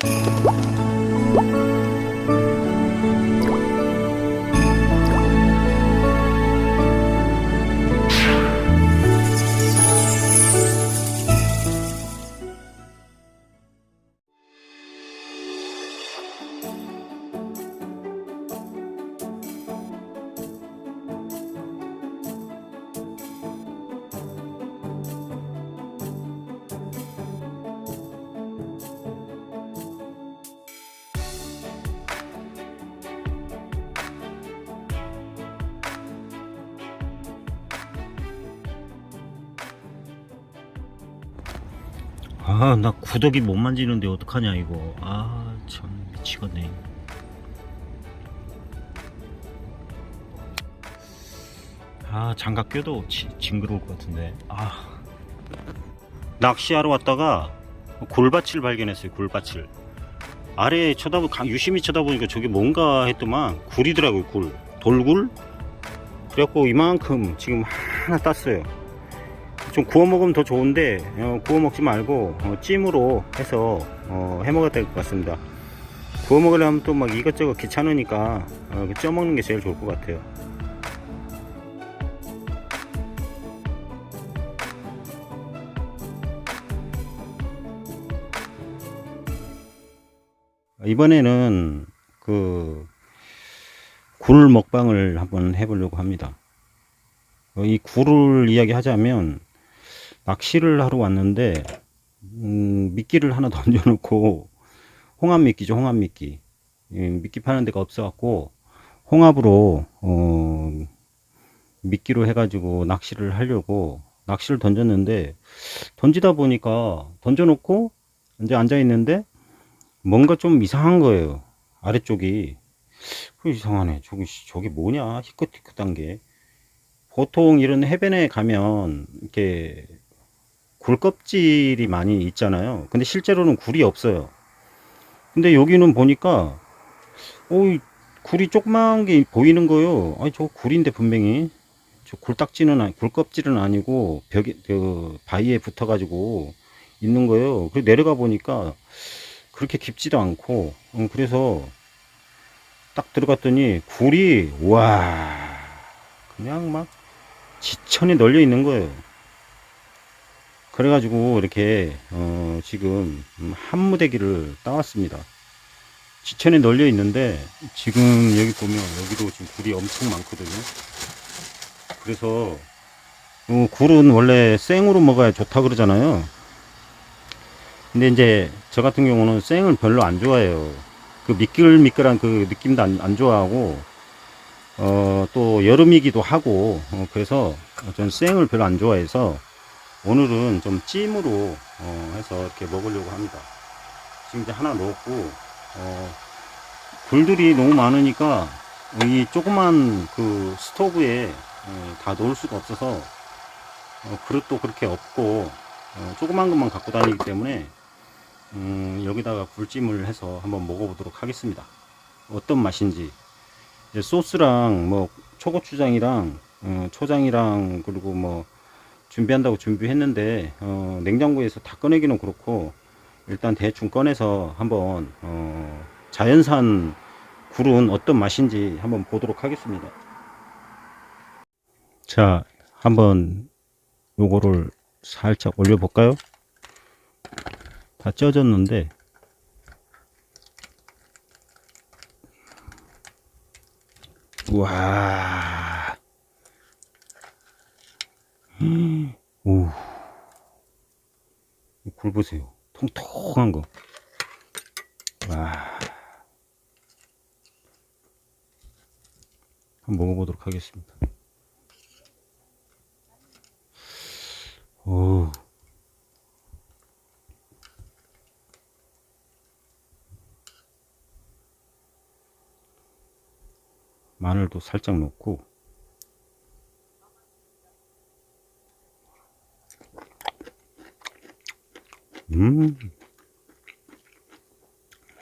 Thank. 아, 나 구더기 못 만지는데 어떡하냐, 이거. 아, 참, 미치겠네. 아, 장갑 껴도 지- 징그러울 것 같은데. 아. 낚시하러 왔다가 골밭을 발견했어요, 골밭을. 아래에 쳐다보, 가- 유심히 쳐다보니까 저게 뭔가 했더만 굴이더라고요, 굴. 돌굴? 그래갖고 이만큼 지금 하나 땄어요. 좀 구워 먹으면 더 좋은데 어, 구워 먹지 말고 어, 찜으로 해서 어, 해 먹어야 될 것 같습니다. 구워 먹으려면 또 막 이것저것 귀찮으니까 어, 쪄 먹는 게 제일 좋을 것 같아요. 이번에는 그 굴 먹방을 한번 해보려고 합니다. 어, 이 굴을 이야기하자면 낚시를 하러 왔는데 음, 미끼를 하나 던져놓고 홍합 미끼죠 홍합 미끼. 예, 미끼 파는 데가 없어갖고 홍합으로 어, 미끼로 해가지고 낚시를 하려고 낚시를 던졌는데 던지다 보니까 던져놓고 이제 앉아 있는데 뭔가 좀 이상한 거예요 아래쪽이. 그 이상하네. 저기 저게 뭐냐? 희끗희끗한 게. 보통 이런 해변에 가면 이렇게 굴 껍질이 많이 있잖아요. 근데 실제로는 굴이 없어요. 근데 여기는 보니까 오 굴이 조그만 게 보이는 거요. 아니 저 굴인데 분명히 저 굴딱지는 아니 굴 껍질은 아니고 벽에 그 바위에 붙어 가지고 있는 거예요. 그리고 내려가 보니까 그렇게 깊지도 않고 음, 그래서 딱 들어갔더니 굴이 와 그냥 막 지천이 널려 있는 거예요. 그래가지고 이렇게 어, 지금 음, 한 무대기를 따왔습니다. 지천에 널려 있는데 지금 여기 보면 여기도 지금 굴이 엄청 많거든요. 그래서 어, 굴은 원래 생으로 먹어야 좋다 그러잖아요. 근데 이제 저 같은 경우는 생을 별로 안 좋아해요. 그 미끌미끌한 그 느낌도 안, 안 좋아하고 어, 또 여름이기도 하고 어, 그래서 전 생을 별로 안 좋아해서 오늘은 좀 찜으로 어, 해서 이렇게 먹으려고 합니다. 지금 이제 하나 넣었고 어, 굴들이 너무 많으니까 이 조그만 그 스토브에 어, 다 넣을 수가 없어서 어, 그릇도 그렇게 없고 어, 조그만 것만 갖고 다니기 때문에 음, 여기다가 굴찜을 해서 한번 먹어보도록 하겠습니다. 어떤 맛인지 소스랑 뭐 초고추장이랑 어, 초장이랑 그리고 뭐 준비한다고 준비했는데 어, 냉장고에서 다 꺼내기는 그렇고 일단 대충 꺼내서 한번 어, 자연산 굴은 어떤 맛인지 한번 보도록 하겠습니다. 자, 한번 요거를 살짝 올려 볼까요? 다 쪄졌는데 와. 오. 굴 보세요. 통통한 거. 와. 한번 먹어보도록 하겠습니다. 오. 마늘도 살짝 넣고 음.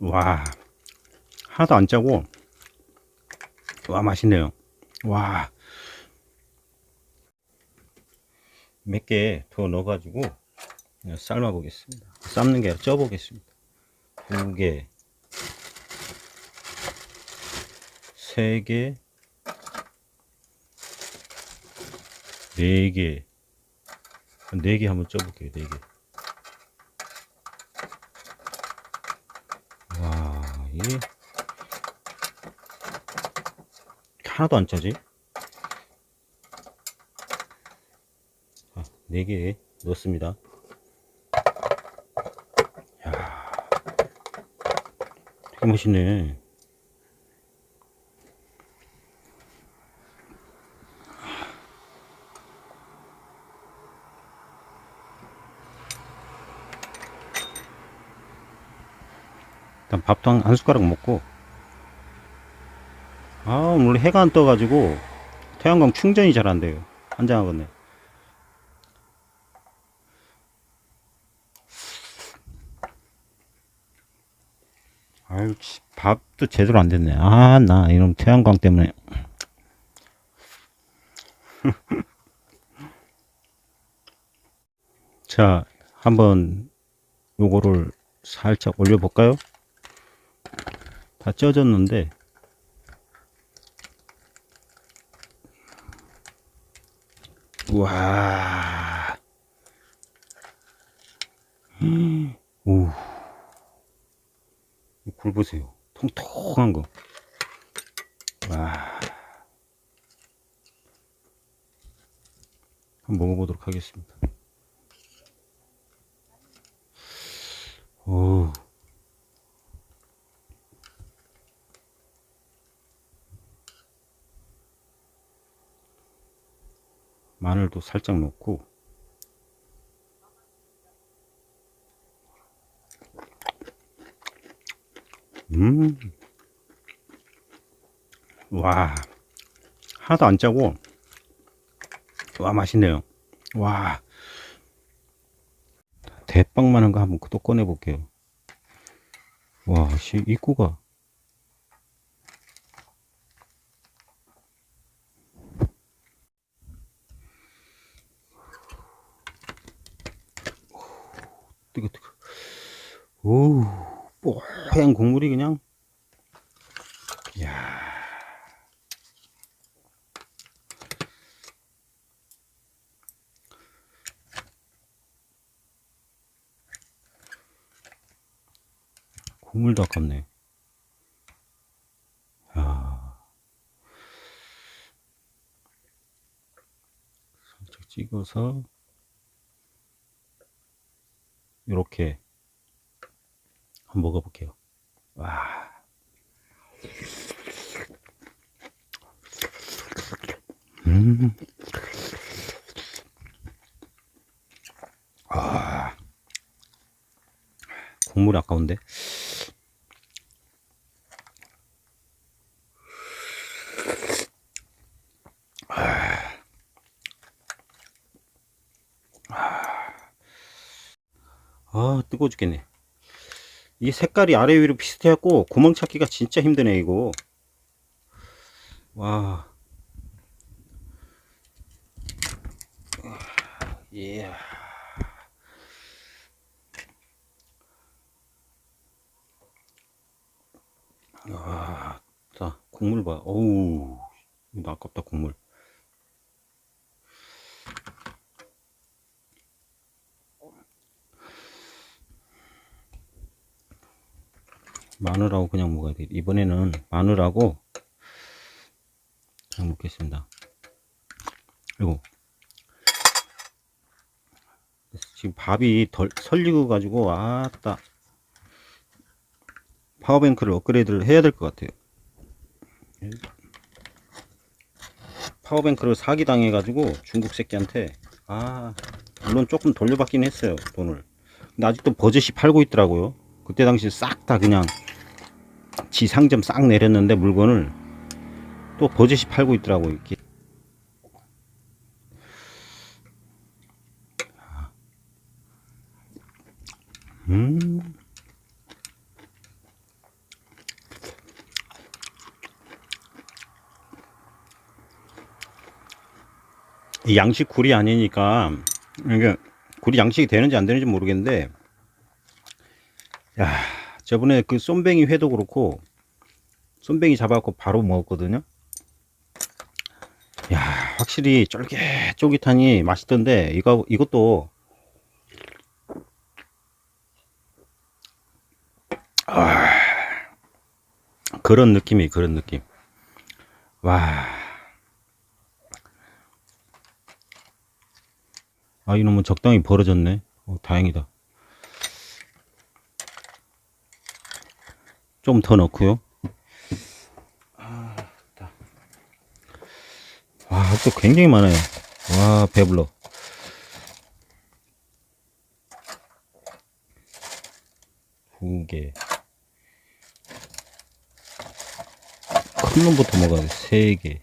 와. 하나도 안 짜고 와 맛있네요. 와. 몇 개 더 넣어 가지고 삶아 보겠습니다. 삶는 게 아니라 쪄 보겠습니다. 두 개, 세 개, 네 개, 네 개 한번 쪄볼게요. 네 개. 와, 이게 하나도 안 짜지? 자, 네개 넣었습니다. 야, 되게 멋있네. 밥도 한, 한 숟가락 먹고. 아 오늘 해가 안 떠가지고 태양광 충전이 잘 안 돼요. 환장하겠네 아유 씨, 밥도 제대로 안 됐네. 아 나 이놈 태양광 때문에. 자 한번 요거를 살짝 올려볼까요? 다 쪄졌는데 우와 음, 오. 이굴 보세요 통통한 거 와. 한번 먹어보도록 하겠습니다 마늘도 살짝 넣고 음. 와. 하나도 안 짜고 와 맛있네요. 와. 대빵만한 거 한번 또 꺼내 볼게요. 와, 씨 입구가 뜨거 뜨거. 오, 뽀얀 국물이 그냥. 야. 국물도 아깝네. 야. 살짝 찍어서 이렇게 한번 먹어볼게요. 와. 음. 아. 국물 아까운데. 아, 뜨거워 죽겠네. 이 색깔이 아래 위로 비슷해갖고 구멍 찾기가 진짜 힘드네, 이거. 와. 예. 와, 자, 국물 봐. 어우, 아깝다, 국물. 마늘하고 그냥 먹어야 돼. 이번에는 마늘하고 그냥 먹겠습니다. 그리고 지금 밥이 덜 설리고 가지고 아따 파워뱅크를 업그레이드를 해야 될 것 같아요. 파워뱅크를 사기 당해 가지고 중국 새끼한테 아 물론 조금 돌려받긴 했어요 돈을. 근데 아직도 버젓이 팔고 있더라고요. 그때 당시 싹 다 그냥 지 상점 싹 내렸는데 물건을 또 버젓이 팔고 있더라고 이렇게 음. 이 양식 굴이 아니니까 이게 굴이 양식이 되는지 안 되는지 모르겠는데 야 저번에 그 쏨뱅이 회도 그렇고 쏨뱅이 잡아갖고 바로 먹었거든요. 야, 확실히 쫄깃쫄깃하니 맛있던데 이거 이것도 아, 그런 느낌이 그런 느낌. 와. 아, 이놈은 적당히 벌어졌네. 어, 다행이다. 좀 더 넣고요. 아. 와, 또 굉장히 많아요. 와, 배불러. 두 개. 큰 놈부터 먹어야 돼. 세 개.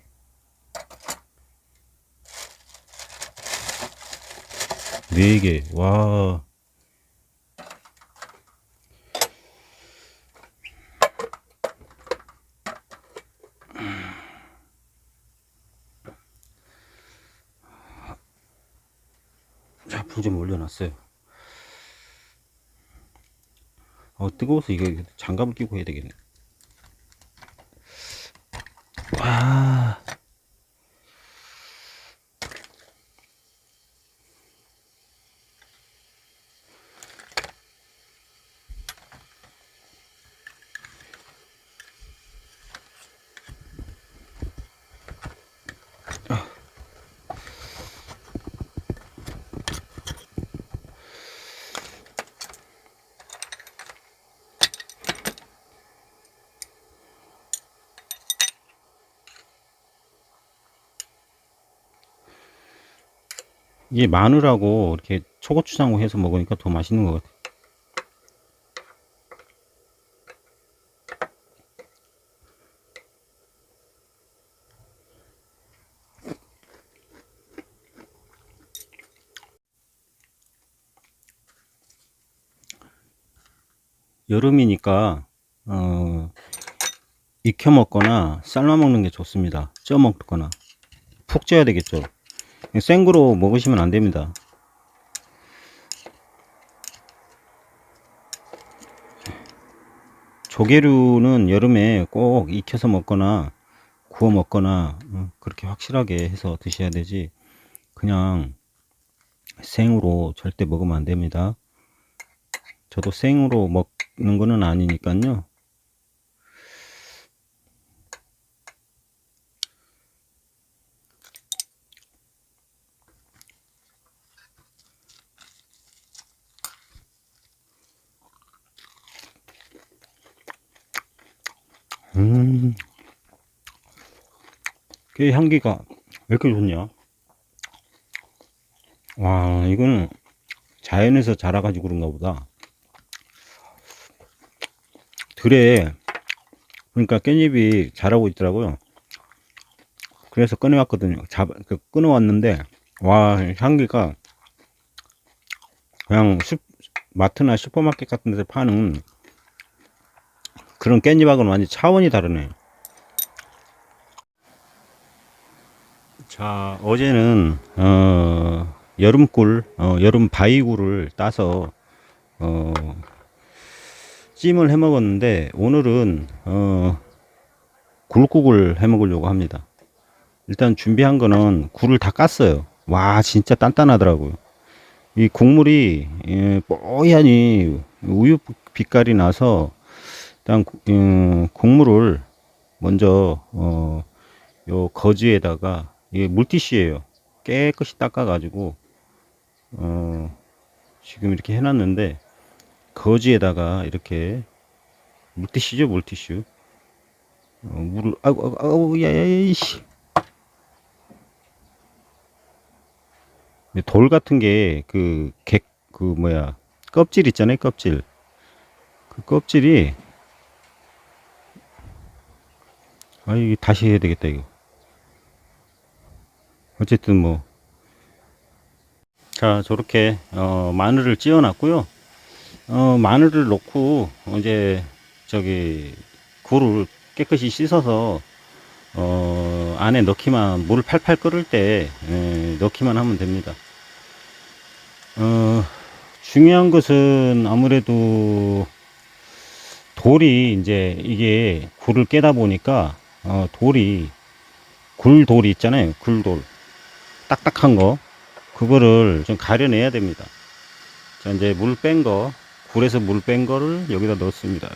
네 개. 와. 자, 올려놨어요. 어, 뜨거워서 이거 장갑을 끼고 해야 되겠네. 이게 마늘하고 이렇게 초고추장하고 해서 먹으니까 더 맛있는 것 같아. 여름이니까 어, 익혀 먹거나 삶아 먹는 게 좋습니다. 쪄 먹거나 푹 쪄야 되겠죠. 생으로 먹으시면 안 됩니다. 조개류는 여름에 꼭 익혀서 먹거나 구워 먹거나 어, 그렇게 확실하게 해서 드셔야 되지 그냥 생으로 절대 먹으면 안 됩니다. 저도 생으로 먹는 거는 아니니까요. 그 향기가 왜 이렇게 좋냐? 와, 이거는 자연에서 자라 가지고 그런가 보다. 들에, 그러니까 깻잎이 자라고 있더라고요. 그래서 꺼내왔거든요. 잡, 그 끊어왔는데, 와, 향기가 그냥 슈, 마트나 슈퍼마켓 같은 데서 파는 그런 깻잎하고는 완전 차원이 다르네. 자, 어제는, 어, 여름꿀, 어, 여름 바위굴을 따서, 어, 찜을 해 먹었는데, 오늘은, 어, 굴국을 해 먹으려고 합니다. 일단 준비한 거는 굴을 다 깠어요. 와, 진짜 단단하더라고요. 이 국물이, 예, 뽀얀이 우유 빛깔이 나서, 일단 음, 국물을 먼저 어, 요 거즈에다가 이게 물티슈예요. 깨끗이 닦아 가지고 어, 지금 이렇게 해놨는데 거즈에다가 이렇게 물티슈죠 물티슈 어, 물을 아우, 아우 야야이씨 돌 같은 게그객그 뭐야 껍질 있잖아요 껍질 그 껍질이 아, 이게 다시 해야 되겠다, 이거. 어쨌든 뭐. 자, 저렇게, 어, 마늘을 찧어 놨고요. 어, 마늘을 넣고, 이제, 저기, 굴을 깨끗이 씻어서, 어, 안에 넣기만, 물 팔팔 끓을 때, 에, 넣기만 하면 됩니다. 어, 중요한 것은 아무래도, 돌이 이제 이게 굴을 깨다 보니까 어, 돌이 굴돌이 있잖아요. 굴돌 딱딱한 거 그거를 좀 가려내야 됩니다. 자 이제 물 뺀 거 굴에서 물 뺀 거를 여기다 넣습니다.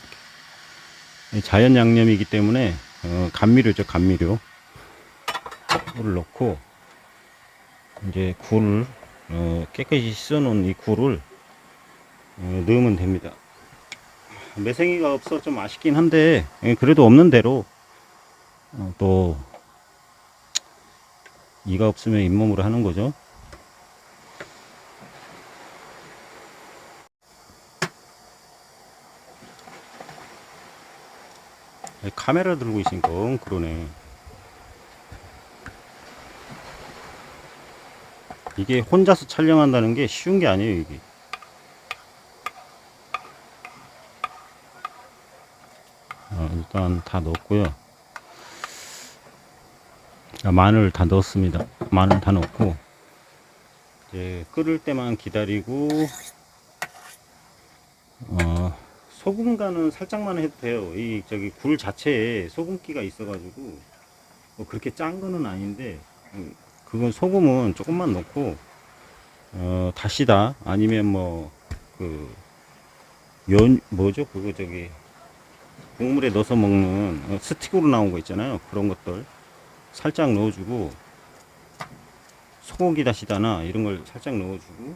이렇게. 자연 양념이기 때문에 어, 감미료죠 감미료 굴을 넣고 이제 굴을 어, 깨끗이 씻어 놓은 이 굴을 어, 넣으면 됩니다. 매생이가 없어 좀 아쉽긴 한데 예, 그래도 없는 대로 어, 또 이가 없으면 잇몸으로 하는 거죠. 카메라 들고 있으니까 응, 그러네. 이게 혼자서 촬영한다는 게 쉬운 게 아니에요, 이게. 어, 일단 다 넣었고요. 아, 마늘 다 넣었습니다. 마늘 다 넣고 이제 끓을 때만 기다리고 어, 소금 간은 살짝만 해도 돼요. 이 저기 굴 자체에 소금기가 있어가지고 뭐 그렇게 짠 거는 아닌데 음, 그건 소금은 조금만 넣고 어, 다시다 아니면 뭐그 연 뭐죠 그거 저기 국물에 넣어서 먹는 어, 스틱으로 나온 거 있잖아요. 그런 것들 살짝 넣어주고 소고기 다시다나 이런 걸 살짝 넣어주고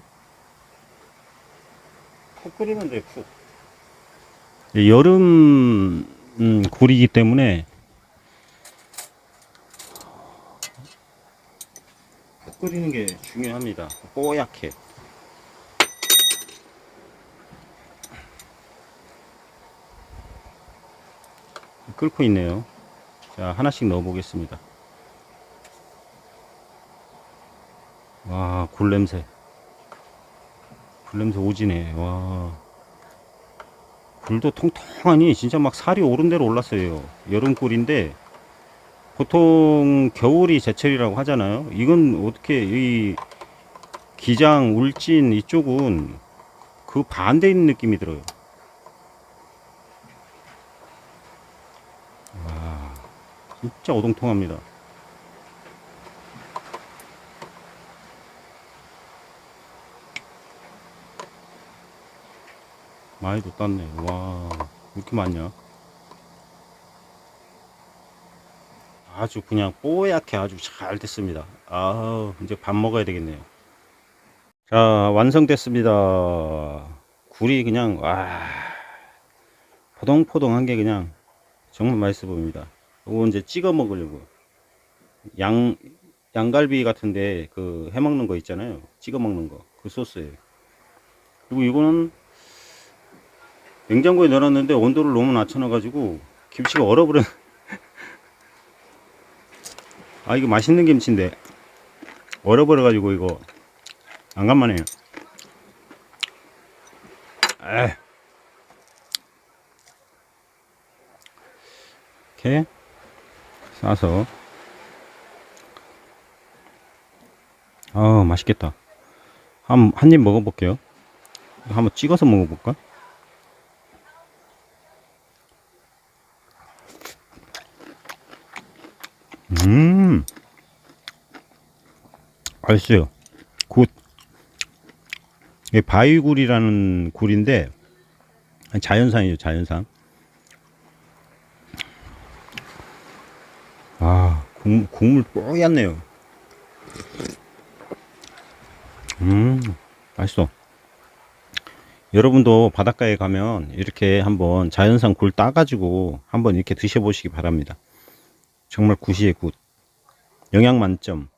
푹 끓이면 돼요. 푹. 이 여름 음, 굴이기 때문에 푹 끓이는 게 중요합니다. 뽀얗게. 끓고 있네요. 자, 하나씩 넣어 보겠습니다. 와, 굴 냄새. 굴 냄새 오지네. 와. 굴도 통통하니 진짜 막 살이 오른 대로 올랐어요. 여름 굴인데 보통 겨울이 제철이라고 하잖아요. 이건 어떻게 이 기장, 울진 이쪽은 그 반대 있는 느낌이 들어요. 와, 진짜 오동통합니다. 많이도 땄네. 와, 왜 이렇게 많냐? 아주 그냥 뽀얗게 아주 잘 됐습니다. 아, 이제 밥 먹어야 되겠네요. 자, 완성됐습니다. 굴이 그냥, 와, 포동포동한 게 그냥 정말 맛있어 보입니다. 이거 이제 찍어 먹으려고. 양, 양갈비 같은데 그 해 먹는 거 있잖아요. 찍어 먹는 거. 그 소스예요. 그리고 이거는 냉장고에 넣어놨는데 온도를 너무 낮춰놔가지고 김치가 얼어버려. 아 이거 맛있는 김치인데 얼어버려가지고 이거 안 간만해요. 에. 이렇게 싸서 아 맛있겠다. 한 한 입 먹어볼게요. 한번 찍어서 먹어볼까? 음, 맛있어요. 굿. 이게 바위굴이라는 굴인데, 자연산이죠, 자연산. 아, 국, 국물 뽀얗네요. 음, 맛있어. 여러분도 바닷가에 가면 이렇게 한번 자연산 굴 따가지고 한번 이렇게 드셔보시기 바랍니다. 정말 굿이에요, 굿. 영양 만점.